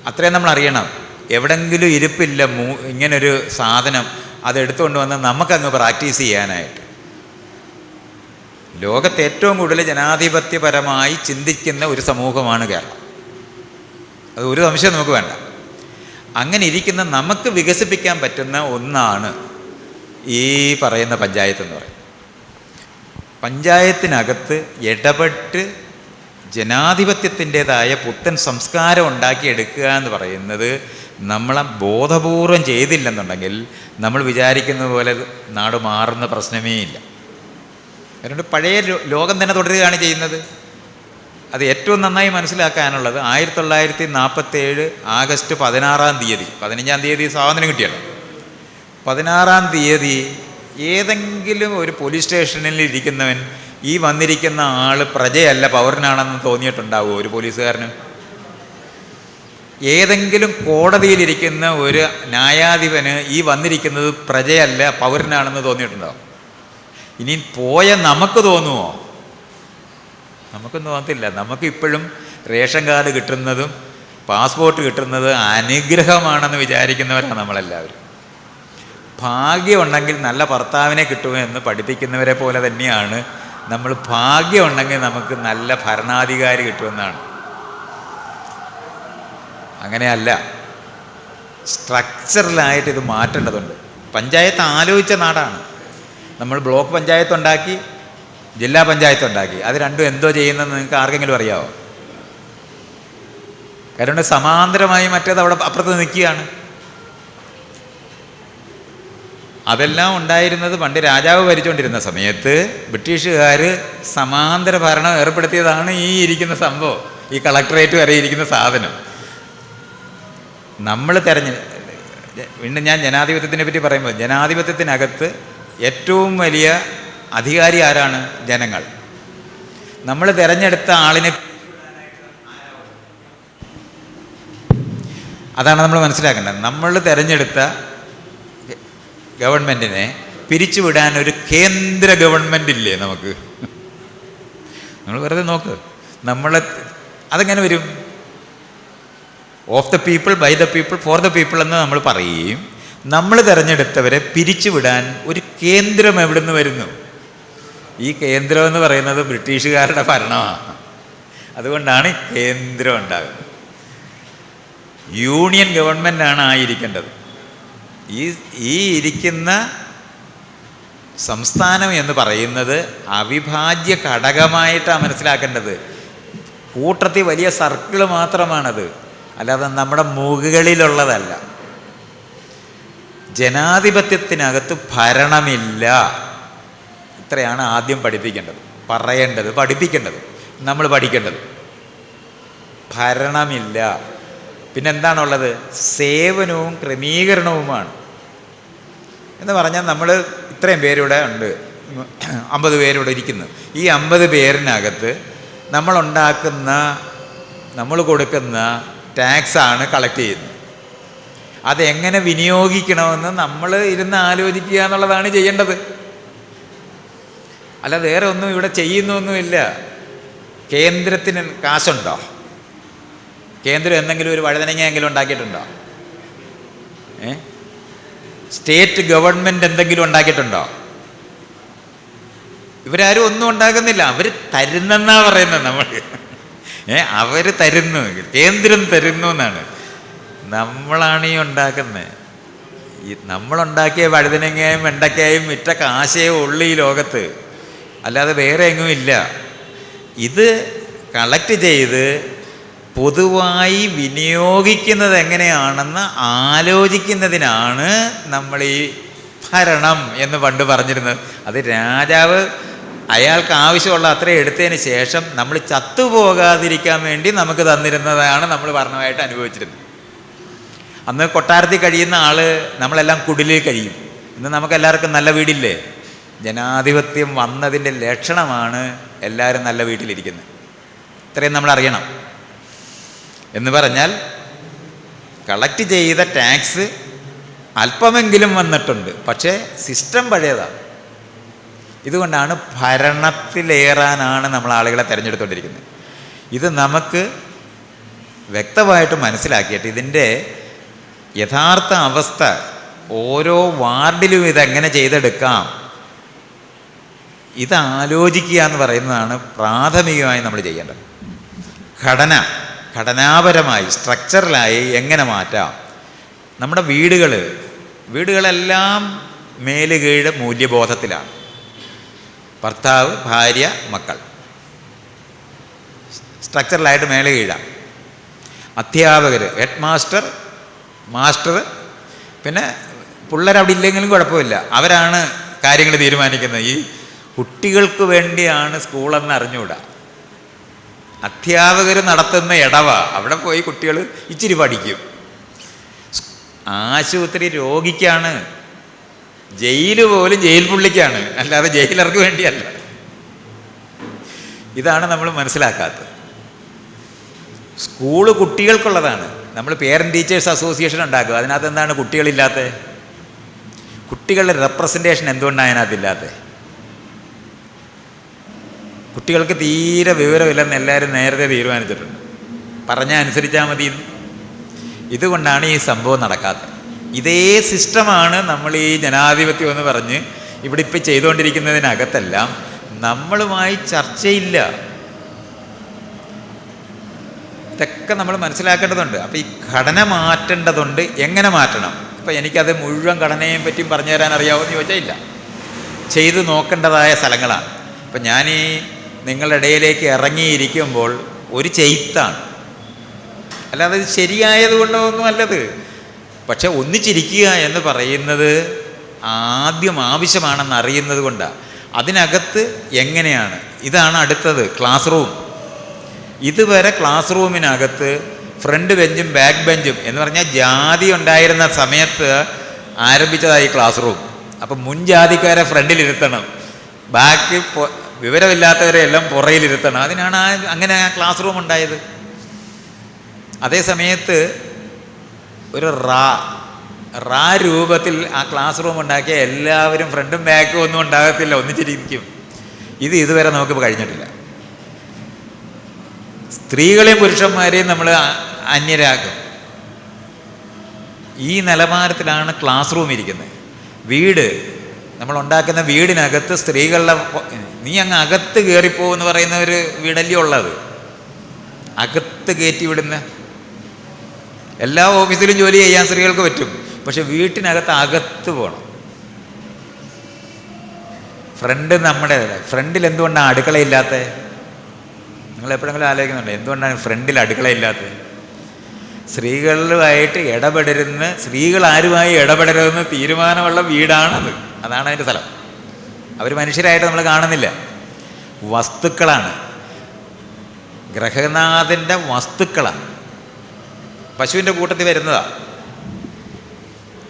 അത്രയും നമ്മൾ അറിയണം. എവിടെങ്കിലും ഇരിപ്പില്ല മൂ ഇങ്ങനൊരു സാധനം അത് എടുത്തുകൊണ്ട് വന്ന് നമുക്കങ്ങ് പ്രാക്ടീസ് ചെയ്യാനായിട്ട്. ലോകത്ത് ഏറ്റവും കൂടുതൽ ജനാധിപത്യപരമായി ചിന്തിക്കുന്ന ഒരു സമൂഹമാണ് കേരളം. അത് ഒരു സംശയം നമുക്ക് വേണ്ട. അങ്ങനെ ഇരിക്കുന്ന നമുക്ക് വികസിപ്പിക്കാൻ പറ്റുന്ന ഒന്നാണ് ഈ പറയുന്ന പഞ്ചായത്ത് എന്ന് പറയുന്നത്. പഞ്ചായത്തിനകത്ത് ഇടപെട്ട് ജനാധിപത്യത്തിന്റെതായ പുത്തൻ സംസ്കാരം ഉണ്ടാക്കിയെടുക്കുക എന്ന് പറയുന്നത് നമ്മളെ ബോധപൂർവം ചെയ്തില്ലെന്നുണ്ടെങ്കിൽ നമ്മൾ വിചാരിക്കുന്ന പോലെ നാട് മാറുന്ന പ്രശ്നമേ ഇല്ല. അതുകൊണ്ട് പഴയ ലോകം തന്നെ തുടരുകയാണ് ചെയ്യുന്നത്. അത് ഏറ്റവും നന്നായി മനസ്സിലാക്കാനുള്ളത് ആയിരത്തി തൊള്ളായിരത്തി നാൽപ്പത്തേഴ് ആഗസ്റ്റ് പതിനാറാം തീയതി പതിനഞ്ചാം തീയതി സ്വാതന്ത്ര്യം കിട്ടിയല്ലോ. പതിനാറാം തീയതി ഏതെങ്കിലും ഒരു പോലീസ് സ്റ്റേഷനിൽ ഇരിക്കുന്നവൻ ഈ വന്നിരിക്കുന്ന ആൾ പ്രജയല്ല പൗരനാണെന്ന് തോന്നിയിട്ടുണ്ടാവുമോ ഒരു പോലീസുകാരന്? ഏതെങ്കിലും കോടതിയിലിരിക്കുന്ന ഒരു ന്യായാധിപന് ഈ വന്നിരിക്കുന്നത് പ്രജയല്ല പൗരനാണെന്ന് തോന്നിയിട്ടുണ്ടാവും ഇനി പോയ നമുക്ക് തോന്നുമോ നമുക്കൊന്നും തോന്നത്തില്ല. നമുക്കിപ്പോഴും റേഷൻ കാർഡ് കിട്ടുന്നതും പാസ്പോർട്ട് കിട്ടുന്നത് അനുഗ്രഹമാണെന്ന് വിചാരിക്കുന്നവരാണ് നമ്മളെല്ലാവരും. ഭാഗ്യമുണ്ടെങ്കിൽ നല്ല ഭർത്താവിനെ കിട്ടുമെന്ന് പഠിപ്പിക്കുന്നവരെ പോലെ തന്നെയാണ് നമ്മൾ ഭാഗ്യം ഉണ്ടെങ്കിൽ നമുക്ക് നല്ല ഭരണാധികാരി കിട്ടുമെന്നാണ്. അങ്ങനെയല്ല. സ്ട്രക്ചറലായിട്ട് ഇത് മാറ്റേണ്ടതുണ്ട്. പഞ്ചായത്ത് ആലോചിച്ച നാടാണ്. നമ്മൾ ബ്ലോക്ക് പഞ്ചായത്ത് ഉണ്ടാക്കി ജില്ലാ പഞ്ചായത്ത് ഉണ്ടാക്കി അത് രണ്ടും എന്തോ ചെയ്യുന്നതെന്ന് നിങ്ങൾക്ക് ആർക്കെങ്കിലും അറിയാമോ കാരണം സമാന്തരമായി മറ്റേത് അവിടെ അപ്പുറത്ത് നിൽക്കുകയാണ്. അതെല്ലാം ഉണ്ടായിരുന്നത് പണ്ട് രാജാവ് ഭരിച്ചുകൊണ്ടിരുന്ന സമയത്ത് ബ്രിട്ടീഷുകാർ സമാന്തര ഭരണം ഏർപ്പെടുത്തിയതാണ് ഈ ഇരിക്കുന്ന സംഭവം ഈ കളക്ടറേറ്റ് വരെ ഇരിക്കുന്ന സാധനം. നമ്മൾ തെരഞ്ഞ് വീണ്ടും ഞാൻ ജനാധിപത്യത്തിനെ പറ്റി പറയുമ്പോൾ ജനാധിപത്യത്തിനകത്ത് ഏറ്റവും വലിയ അധികാരി ആരാണ്? ജനങ്ങൾ. നമ്മൾ തിരഞ്ഞെടുത്ത ആളിനെ അതാണ് നമ്മൾ മനസ്സിലാക്കേണ്ടത്. നമ്മൾ തിരഞ്ഞെടുത്ത ഗവൺമെന്റിനെ പിരിച്ചുവിടാൻ ഒരു കേന്ദ്ര ഗവൺമെന്റ് ഇല്ലേ നമുക്ക്? നമ്മൾ വെറുതെ നോക്ക്. നമ്മളെ അതെങ്ങനെ വരും. Of the people by the people for the people എന്ന് നമ്മൾ പറയുകയും നമ്മൾ തിരഞ്ഞെടുത്തവരെ പിരിച്ചുവിടാൻ ഒരു കേന്ദ്രം എവിടെ നിന്ന് വരുന്നു? ഈ കേന്ദ്രം എന്ന് പറയുന്നത് ബ്രിട്ടീഷുകാരുടെ ഭരണമാണ് അതുകൊണ്ടാണ് കേന്ദ്രം ഉണ്ടാകുന്നത്. യൂണിയൻ ഗവൺമെന്റാണ് ആയിരിക്കേണ്ടത്. ഈ ഈ ഇരിക്കുന്ന സംസ്ഥാനം എന്ന് പറയുന്നത് അവിഭാജ്യ ഘടകമായിട്ടാണ് മനസ്സിലാക്കേണ്ടത്. കൂട്ടത്തിൽ വലിയ സർക്കിൾ മാത്രമാണത്. അല്ലാതെ നമ്മുടെ മുകളിലുള്ളതല്ല ജനാധിപത്യത്തിനകത്ത് ഭരണമില്ല. ഇത്രയാണ് ആദ്യം പഠിപ്പിക്കേണ്ടത്. പറയേണ്ടത് പഠിപ്പിക്കേണ്ടത് നമ്മൾ പഠിക്കേണ്ടത്. ഭരണമില്ല. പിന്നെന്താണുള്ളത്? സേവനവും ക്രമീകരണവുമാണ്. എന്ന് പറഞ്ഞാൽ നമ്മൾ ഇത്രയും പേരിവിടെ ഉണ്ട്. അമ്പത് പേരിവിടെ ഇരിക്കുന്നു. ഈ അമ്പത് പേരിനകത്ത് നമ്മളുണ്ടാക്കുന്ന നമ്മൾ കൊടുക്കുന്ന ടാക്സാണ് കളക്ട് ചെയ്യുന്നത്. അതെങ്ങനെ വിനിയോഗിക്കണമെന്ന് നമ്മൾ ഇരുന്ന് ആലോചിക്കുക എന്നുള്ളതാണ് ചെയ്യേണ്ടത്. അല്ല വേറെ ഒന്നും ഇവിടെ ചെയ്യുന്നൊന്നുമില്ല. കേന്ദ്രത്തിന് കാശുണ്ടോ? കേന്ദ്രം എന്തെങ്കിലും ഒരു വഴുതനങ്ങയെങ്കിലും ഉണ്ടാക്കിയിട്ടുണ്ടോ? ഏ? സ്റ്റേറ്റ് ഗവൺമെന്റ് എന്തെങ്കിലും ഉണ്ടാക്കിയിട്ടുണ്ടോ? ഇവരാരും ഒന്നും ഉണ്ടാക്കുന്നില്ല. അവർ തരുന്നെന്നാ പറയുന്നത് നമ്മൾ ഏ അവർ തരുന്നു. കേന്ദ്രം തരുന്നു എന്നാണ്. നമ്മളാണ് ഈ ഉണ്ടാക്കുന്നത് ഈ നമ്മളുണ്ടാക്കിയ വഴുതനങ്ങയും വെണ്ടയ്ക്കയും വിറ്റ കാശേ ഉള്ളു ഈ ലോകത്ത്. അല്ലാതെ വേറെ എങ്ങും ഇല്ല. ഇത് കളക്ട് ചെയ്ത് പൊതുവായി വിനിയോഗിക്കുന്നത് എങ്ങനെയാണെന്ന് ആലോചിക്കുന്നതിനാണ് നമ്മൾ ഈ ഭരണം എന്ന് പണ്ട് പറഞ്ഞിരുന്നത്. അത് രാജാവ് അയാൾക്ക് ആവശ്യമുള്ള അത്രയും എടുത്തതിന് ശേഷം നമ്മൾ ചത്തുപോകാതിരിക്കാൻ വേണ്ടി നമുക്ക് തന്നിരുന്നതാണ് നമ്മൾ ഭരണമായിട്ട് അനുഭവിച്ചിരുന്നത്. അന്ന് കൊട്ടാരത്തിൽ കഴിയുന്ന ആൾ നമ്മളെല്ലാം കുടിലിൽ കഴിയും. ഇന്ന് നമുക്ക് എല്ലാവർക്കും നല്ല വീടില്ലേ? ജനാധിപത്യം വന്നതിന്റെ ലക്ഷണമാണ് എല്ലാവരും നല്ല വീട്ടിലിരിക്കുന്നത്. ഇത്രയും നമ്മൾ അറിയണം. എന്ന് പറഞ്ഞാൽ കളക്ട് ചെയ്ത ടാക്സ് അല്പമെങ്കിലും വന്നിട്ടുണ്ട്. പക്ഷേ സിസ്റ്റം പഴയതാണ്. ഇതുകൊണ്ടാണ് ഭരണത്തിലേറാനാണ് നമ്മൾ ആളുകളെ തിരഞ്ഞെടുത്തുകൊണ്ടിരിക്കുന്നത് ഇത് നമുക്ക് വ്യക്തമായിട്ട് മനസ്സിലാക്കിയിട്ട് ഇതിന്റെ യഥാർത്ഥ അവസ്ഥ ഓരോ വാർഡിലും ഇതെങ്ങനെ ചെയ്തെടുക്കാം ഇത് ആലോചിക്കുക എന്ന് പറയുന്നതാണ് പ്രാഥമികമായി നമ്മൾ ചെയ്യേണ്ടത്. ഘടന. ഘടനാപരമായി സ്ട്രക്ചറലായി എങ്ങനെ മാറ്റാം? നമ്മുടെ വീടുകൾ വീടുകളെല്ലാം മേലുകീഴ് മൂല്യബോധത്തിലാണ്. ഭർത്താവ് ഭാര്യ മക്കൾ. സ്ട്രക്ചറലായിട്ട് മേലെ കീഴാണ് അധ്യാപകർ ഹെഡ് മാസ്റ്റർ മാസ്റ്റർ പിന്നെ പിള്ളേർ അവിടെ ഇല്ലെങ്കിലും കുഴപ്പമില്ല. അവരാണ് കാര്യങ്ങൾ തീരുമാനിക്കുന്നത്. ഈ കുട്ടികൾക്ക് വേണ്ടിയാണ് സ്കൂളെന്ന് അറിഞ്ഞുകൂടാ അധ്യാപകർ നടത്തുന്ന ഇടവ അവിടെ പോയി കുട്ടികൾ ഇച്ചിരി പഠിക്കും. ആശുപത്രി രോഗിക്കാണ്. ജയിൽ പോലും ജയിൽ പുള്ളിക്കാണ്. അല്ലാതെ ജയിലർക്ക് വേണ്ടിയല്ല. ഇതാണ് നമ്മൾ മനസ്സിലാക്കാത്തത്. സ്കൂൾ കുട്ടികൾക്കുള്ളതാണ്. നമ്മൾ പേരന്റ് ടീച്ചേഴ്സ് അസോസിയേഷൻ ഉണ്ടാക്കുക. അതിനകത്ത് എന്താണ് കുട്ടികളില്ലാത്ത? കുട്ടികളുടെ റെപ്രസെന്റേഷൻ എന്തുകൊണ്ടാണ് അതിനകത്തില്ലാത്തത് കുട്ടികൾക്ക് തീരെ വിവരമില്ലെന്ന് എല്ലാവരും നേരത്തെ തീരുമാനിച്ചിട്ടുണ്ട്. പറഞ്ഞാൽ അനുസരിച്ചാൽ മതി. ഇതുകൊണ്ടാണ് ഈ സംഭവം നടക്കാത്തത്. ഇതേ സിസ്റ്റമാണ് നമ്മൾ ഈ ജനാധിപത്യം എന്ന് പറഞ്ഞ് ഇവിടെ ഇപ്പം ചെയ്തുകൊണ്ടിരിക്കുന്നതിനകത്തെല്ലാം നമ്മളുമായി ചർച്ചയില്ല. ഇതൊക്കെ നമ്മൾ മനസ്സിലാക്കേണ്ടതുണ്ട്. അപ്പോൾ ഈ ഘടന മാറ്റേണ്ടതുണ്ട്. എങ്ങനെ മാറ്റണം? ഇപ്പം എനിക്കത് മുഴുവൻ ഘടനയും പറ്റിയും പറഞ്ഞു തരാൻ അറിയാവുമെന്ന് ചോദിച്ചാൽ ഇല്ല. ചെയ്തു നോക്കേണ്ടതായ സ്ഥലങ്ങളാണ്. ഇപ്പം ഞാൻ ഈ നിങ്ങളുടെ ഇടയിലേക്ക് ഇറങ്ങിയിരിക്കുമ്പോൾ ഒരു ചെയ്ത്താണ്. അല്ലാതെ ഇത് ശരിയായത് അല്ലത്. പക്ഷെ ഒന്നിച്ചിരിക്കുക എന്ന് പറയുന്നത് ആദ്യം ആവശ്യമാണെന്ന് അറിയുന്നത് കൊണ്ടാണ് അതിനകത്ത് എങ്ങനെയാണ്? ഇതാണ് അടുത്തത് ക്ലാസ് റൂം ഇതുവരെ ക്ലാസ് റൂമിനകത്ത് ഫ്രണ്ട് ബെഞ്ചും ബാക്ക് ബെഞ്ചും എന്ന് പറഞ്ഞാൽ ജാതി ഉണ്ടായിരുന്ന സമയത്ത് ആരംഭിച്ചതായി ക്ലാസ് റൂം അപ്പം മുൻ ജാതിക്കാരെ ഫ്രണ്ടിലിരുത്തണം ബാക്കി വിവരമില്ലാത്തവരെ എല്ലാം പുറയിലിരുത്തണം. അതിനാണ് ആ അങ്ങനെ ആ ക്ലാസ് റൂം ഉണ്ടായത്. അതേ സമയത്ത് ഒരു റാ റാ രൂപത്തിൽ ആ ക്ലാസ് റൂം ഉണ്ടാക്കിയ എല്ലാവരും ഫ്രണ്ടും ബാക്കും ഒന്നും ഉണ്ടാകത്തില്ല ഒന്നിച്ചിരിക്കും. ഇത് ഇതുവരെ നമുക്ക് കഴിഞ്ഞിട്ടില്ല. സ്ത്രീകളെയും പുരുഷന്മാരെയും നമ്മൾ അന്യരാക്കും. ഈ നിലവാരത്തിലാണ് ക്ലാസ് റൂം ഇരിക്കുന്നത്. വീട് നമ്മൾ ഉണ്ടാക്കുന്ന വീടിനകത്ത് സ്ത്രീകളുടെ നീ അങ്ങ് അകത്ത് കയറിപ്പോവെന്ന് പറയുന്ന ഒരു വീടല്ലേ ഉള്ളത്? അകത്ത് കയറ്റി വിടുന്ന. എല്ലാ ഓഫീസിലും ജോലി ചെയ്യാൻ സ്ത്രീകൾക്ക് പറ്റും. പക്ഷെ വീട്ടിനകത്ത് അകത്ത് പോകണം ഫ്രണ്ട് നമ്മുടെ ഫ്രണ്ടിൽ എന്തുകൊണ്ടാണ് അടുക്കളയില്ലാത്തത്? നിങ്ങൾ എപ്പോഴെങ്കിലും ആലോചിക്കുന്നുണ്ടോ? എന്തുകൊണ്ടാണ് ഫ്രണ്ടിൽ അടുക്കളയില്ലാത്തത്? സ്ത്രീകളുമായിട്ട് ഇടപെടരുന്ന സ്ത്രീകൾ ആരുമായി ഇടപെടരുതെന്ന് തീരുമാനമുള്ള വീടാണത്. അതാണ് അതിന്റെ സ്ഥലം. അവർ മനുഷ്യരായിട്ട് നമ്മൾ കാണുന്നില്ല. വസ്തുക്കളാണ്. ഗ്രഹനാഥന്റെ വസ്തുക്കളാണ്. പശുവിന്റെ കൂട്ടത്തിൽ വരുന്നതാ.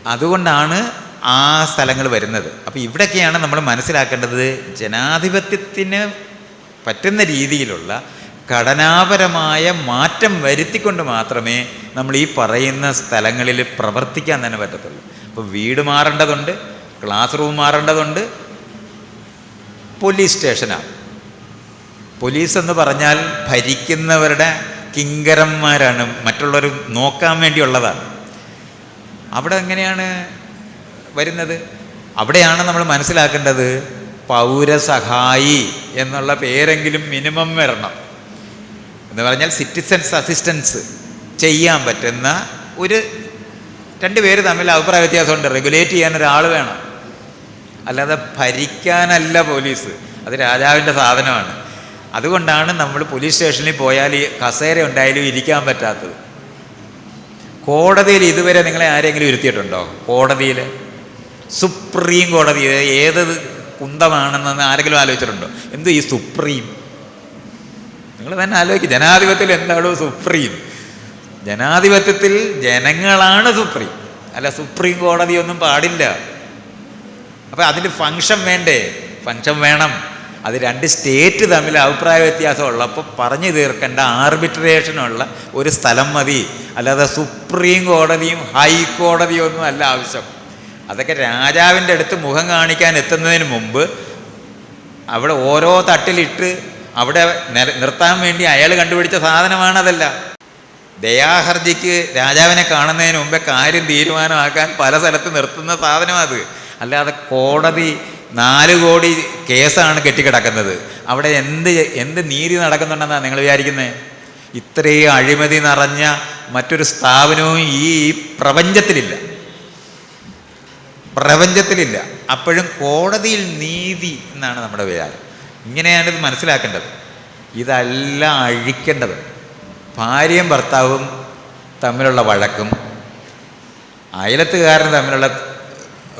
അതുകൊണ്ടാണ് ആ സ്ഥലങ്ങൾ വരുന്നത്. അപ്പോൾ ഇവിടെയൊക്കെയാണ് നമ്മൾ മനസ്സിലാക്കേണ്ടത് ജനാധിപത്യത്തിന് പറ്റുന്ന രീതിയിലുള്ള ഘടനാപരമായ മാറ്റം വരുത്തിക്കൊണ്ട് മാത്രമേ നമ്മൾ ഈ പറയുന്ന സ്ഥലങ്ങളിൽ പ്രവർത്തിക്കാൻ തന്നെ പറ്റത്തുള്ളൂ. അപ്പോൾ വീട് മാറേണ്ടതുണ്ട് ക്ലാസ് റൂം മാറേണ്ടതുണ്ട് പോലീസ് സ്റ്റേഷനാണ്. പോലീസ് എന്ന് പറഞ്ഞാൽ ഭരിക്കുന്നവരുടെ കിങ്കരന്മാരാണ് മറ്റുള്ളവർ നോക്കാൻ വേണ്ടിയുള്ളതാണ്. അവിടെ എങ്ങനെയാണ് വരുന്നത്? അവിടെയാണ് നമ്മൾ മനസ്സിലാക്കേണ്ടത് പൗരസഹായി എന്നുള്ള പേരെങ്കിലും മിനിമം വരണം. എന്ന് പറഞ്ഞാൽ സിറ്റിസൻസ് അസിസ്റ്റൻസ് ചെയ്യാൻ പറ്റുന്ന ഒരു രണ്ട് പേര് തമ്മിൽ അഭിപ്രായ വ്യത്യാസമുണ്ട്. റെഗുലേറ്റ് ചെയ്യാൻ ഒരാൾ വേണം. അല്ലാതെ ഭരിക്കാനല്ല പോലീസ്. അത് രാജാവിന്റെ സാധനമാണ്. അതുകൊണ്ടാണ് നമ്മൾ പോലീസ് സ്റ്റേഷനിൽ പോയാൽ കസേര ഉണ്ടായാലും ഇരിക്കാൻ പറ്റാത്തത്. കോടതിയിൽ ഇതുവരെ നിങ്ങളെ ആരെങ്കിലും ഇരുത്തിയിട്ടുണ്ടോ? കോടതിയിൽ സുപ്രീം കോടതി ഏത് കുന്തമാണെന്ന് ആരെങ്കിലും ആലോചിച്ചിട്ടുണ്ടോ? എന്തു ഈ സുപ്രീം നിങ്ങൾ തന്നെ ആലോചിക്കും. ജനാധിപത്യത്തിൽ എന്താണോ സുപ്രീം. ജനാധിപത്യത്തിൽ ജനങ്ങളാണ് സുപ്രീം. അല്ല സുപ്രീം കോടതി ഒന്നും പാടില്ല. അപ്പം അതിന് ഫങ്ഷൻ വേണ്ടേ? ഫങ്ഷൻ വേണം. അത് രണ്ട് സ്റ്റേറ്റ് തമ്മിൽ അഭിപ്രായ വ്യത്യാസം ഉള്ളപ്പോൾ പറഞ്ഞു തീർക്കേണ്ട ആർബിട്രേഷനുള്ള ഒരു സ്ഥലം മതി. അല്ലാതെ സുപ്രീം കോടതിയും ഹൈക്കോടതിയും ഒന്നും അല്ല ആവശ്യം. അതൊക്കെ രാജാവിന്റെ അടുത്ത് മുഖം കാണിക്കാൻ എത്തുന്നതിന് മുമ്പ് അവിടെ ഓരോ തട്ടിലിട്ട് അവിടെ നിർത്താൻ വേണ്ടി അയാൾ കണ്ടുപിടിച്ച സാധനമാണതല്ല. ദയാഹർജിക്ക് രാജാവിനെ കാണുന്നതിന് മുമ്പേ കാര്യം തീരുമാനമാക്കാൻ പല സ്ഥലത്ത് നിർത്തുന്ന സാധനം അത് അല്ലാതെ കോടതി നാല് കോടി കേസാണ് കെട്ടിക്കിടക്കുന്നത്. അവിടെ എന്ത് എന്ത് നീതി നടക്കുന്നുണ്ടെന്നാണ് നിങ്ങൾ വിചാരിക്കുന്നത് ഇത്രയും അഴിമതി നിറഞ്ഞ മറ്റൊരു സ്ഥാപനവും ഈ പ്രപഞ്ചത്തിലില്ല. പ്രപഞ്ചത്തിലില്ല. അപ്പോഴും കോടതിയിൽ നീതി എന്നാണ് നമ്മുടെ വിചാരം. ഇങ്ങനെയാണ് ഇത് മനസ്സിലാക്കേണ്ടത്. ഇതല്ല അഴിക്കേണ്ടത്. ഭാര്യയും ഭർത്താവും തമ്മിലുള്ള വഴക്കും അയലത്തുകാരനും തമ്മിലുള്ള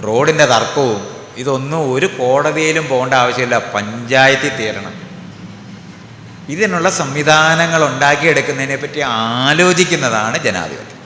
റോഡിന്റെ തർക്കവും ഇതൊന്നും ഒരു കോടതിയിലും പോകേണ്ട ആവശ്യമില്ല. പഞ്ചായത്തിൽ തീരണം. ഇതിനുള്ള സംവിധാനങ്ങൾ ഉണ്ടാക്കിയെടുക്കുന്നതിനെ പറ്റി ആലോചിക്കുന്നതാണ് ജനാധിപത്യം.